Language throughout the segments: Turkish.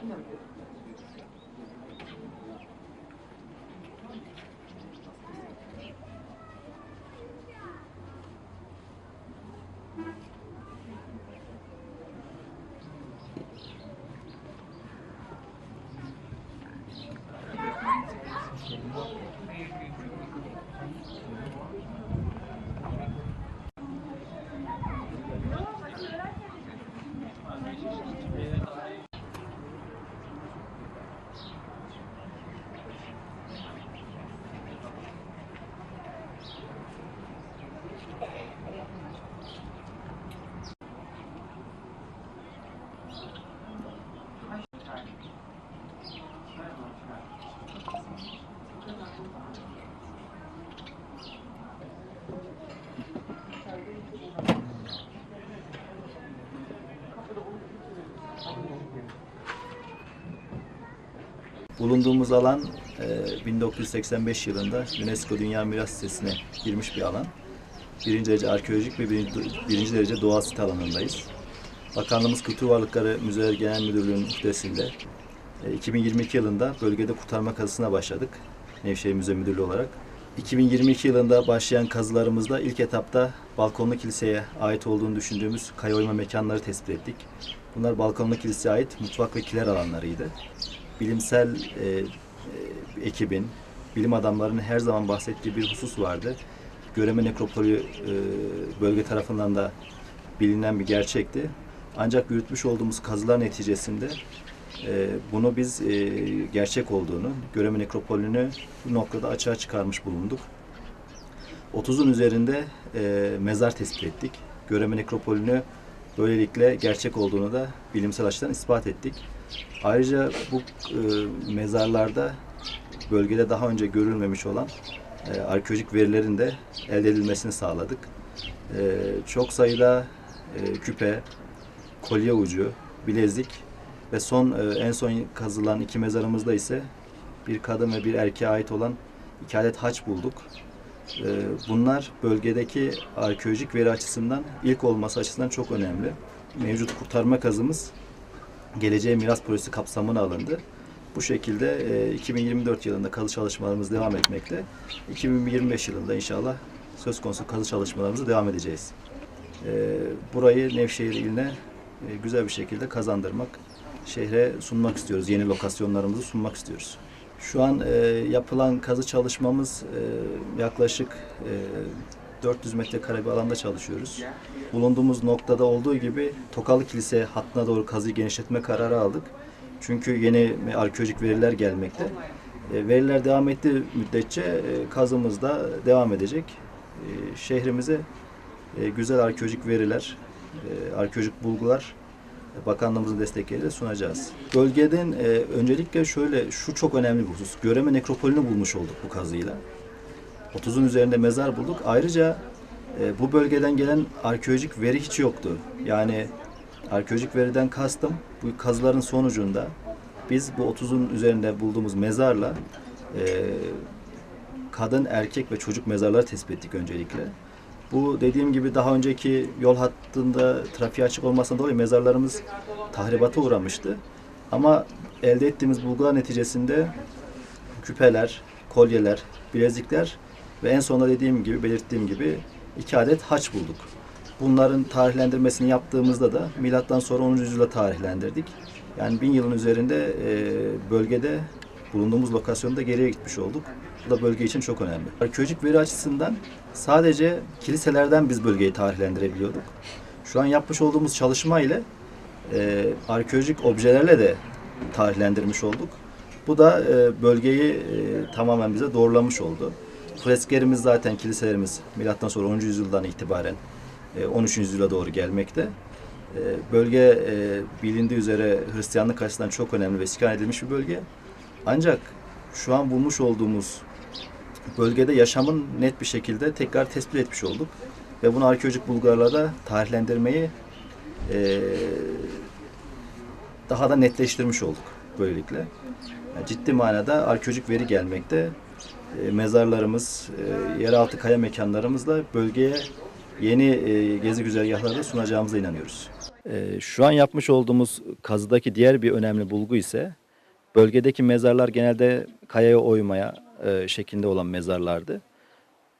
听见没？Bulunduğumuz alan e, 1985 yılında UNESCO Dünya Miras Listesi'ne girmiş bir alan. Birinci derece arkeolojik ve birinci, derece doğal sit alanındayız. Bakanlığımız Kültür Varlıkları Müzeler Genel Müdürlüğü'nün muhtesiyle e, 2022 yılında bölgede kurtarma kazısına başladık. Nevşehir Müze Müdürlüğü olarak. 2022 yılında başlayan kazılarımızda ilk etapta Balkonlu Kilise'ye ait olduğunu düşündüğümüz kaya oyma mekanları tespit ettik. Bunlar Balkonlu Kilise'ye ait mutfak ve kiler alanlarıydı bilimsel e, e, ekibin, bilim adamlarının her zaman bahsettiği bir husus vardı. Göreme nekropolü e, bölge tarafından da bilinen bir gerçekti. Ancak yürütmüş olduğumuz kazılar neticesinde e, bunu biz e, gerçek olduğunu, Göreme nekropolünü bu noktada açığa çıkarmış bulunduk. 30'un üzerinde e, mezar tespit ettik. Göreme nekropolünü böylelikle gerçek olduğunu da bilimsel açıdan ispat ettik. Ayrıca bu e, mezarlarda bölgede daha önce görülmemiş olan e, arkeolojik verilerin de elde edilmesini sağladık. E, çok sayıda e, küpe, kolye ucu, bilezik ve son e, en son kazılan iki mezarımızda ise bir kadın ve bir erkeğe ait olan iki adet haç bulduk. E, bunlar bölgedeki arkeolojik veri açısından ilk olması açısından çok önemli. Mevcut kurtarma kazımız Geleceğe Miras Projesi kapsamına alındı. Bu şekilde e, 2024 yılında kazı çalışmalarımız devam etmekte. 2025 yılında inşallah söz konusu kazı çalışmalarımızı devam edeceğiz. E, burayı Nevşehir iline e, güzel bir şekilde kazandırmak, şehre sunmak istiyoruz. Yeni lokasyonlarımızı sunmak istiyoruz. Şu an e, yapılan kazı çalışmamız e, yaklaşık e, 400 metrekare bir alanda çalışıyoruz. Bulunduğumuz noktada olduğu gibi Tokalı Kilise hattına doğru kazıyı genişletme kararı aldık. Çünkü yeni arkeolojik veriler gelmekte. E, veriler devam ettiği müddetçe e, kazımız da devam edecek. E, şehrimize güzel arkeolojik veriler, arkeolojik bulgular bakanlığımızın destekleriyle sunacağız. Bölgeden öncelikle şöyle şu çok önemli bir husus. Göreme nekropolünü bulmuş olduk bu kazıyla. 30'un üzerinde mezar bulduk. Ayrıca e, bu bölgeden gelen arkeolojik veri hiç yoktu. Yani arkeolojik veriden kastım bu kazıların sonucunda biz bu 30'un üzerinde bulduğumuz mezarla e, kadın, erkek ve çocuk mezarları tespit ettik öncelikle. Bu dediğim gibi daha önceki yol hattında trafiğe açık olmasından dolayı mezarlarımız tahribata uğramıştı. Ama elde ettiğimiz bulgular neticesinde küpeler, kolyeler, bilezikler ve en sonunda dediğim gibi, belirttiğim gibi iki adet haç bulduk. Bunların tarihlendirmesini yaptığımızda da milattan sonra 10. yüzyıla tarihlendirdik. Yani bin yılın üzerinde e, bölgede bulunduğumuz lokasyonda geriye gitmiş olduk. Bu da bölge için çok önemli. Arkeolojik veri açısından sadece kiliselerden biz bölgeyi tarihlendirebiliyorduk. Şu an yapmış olduğumuz çalışma ile e, arkeolojik objelerle de tarihlendirmiş olduk. Bu da e, bölgeyi e, tamamen bize doğrulamış oldu. Fresklerimiz zaten kiliselerimiz milattan sonra 10. yüzyıldan itibaren e, 13. yüzyıla doğru gelmekte. E, bölge e, bilindiği üzere Hristiyanlık açısından çok önemli ve iskan edilmiş bir bölge. Ancak şu an bulmuş olduğumuz bölgede yaşamın net bir şekilde tekrar tespit etmiş olduk. Ve bunu arkeolojik bulgularla tarihlendirmeyi e, daha da netleştirmiş olduk böylelikle. Ciddi manada arkeolojik veri gelmekte. E, mezarlarımız, e, yeraltı kaya mekanlarımızla bölgeye yeni e, gezi güzergahları sunacağımıza inanıyoruz. Şu an yapmış olduğumuz kazıdaki diğer bir önemli bulgu ise bölgedeki mezarlar genelde kayaya oymaya şeklinde olan mezarlardı.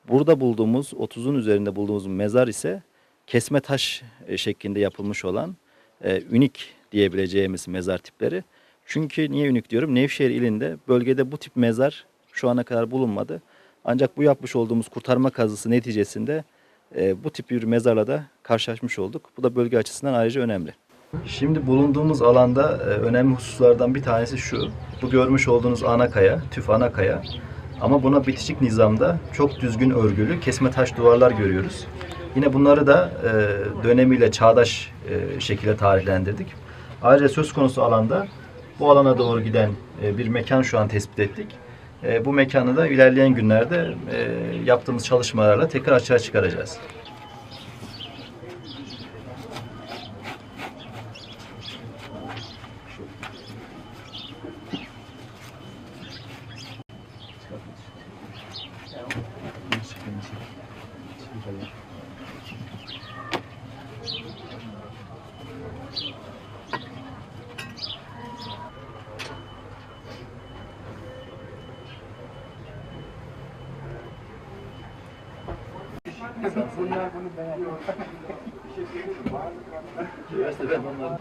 Burada bulduğumuz 30'un üzerinde bulduğumuz mezar ise kesme taş şeklinde yapılmış olan ünik diyebileceğimiz mezar tipleri. Çünkü niye ünik diyorum? Nevşehir ilinde bölgede bu tip mezar şu ana kadar bulunmadı. Ancak bu yapmış olduğumuz kurtarma kazısı neticesinde e, bu tip bir mezarla da karşılaşmış olduk. Bu da bölge açısından ayrıca önemli. Şimdi bulunduğumuz alanda e, önemli hususlardan bir tanesi şu. Bu görmüş olduğunuz ana kaya, tüf ana kaya. Ama buna bitişik nizamda çok düzgün örgülü kesme taş duvarlar görüyoruz. Yine bunları da e, dönemiyle çağdaş e, şekilde tarihlendirdik. Ayrıca söz konusu alanda bu alana doğru giden e, bir mekan şu an tespit ettik. E, bu mekanı da ilerleyen günlerde e, yaptığımız çalışmalarla tekrar açığa çıkaracağız. Bunlar bunu beğeniyor. Üniversite ben onları... E,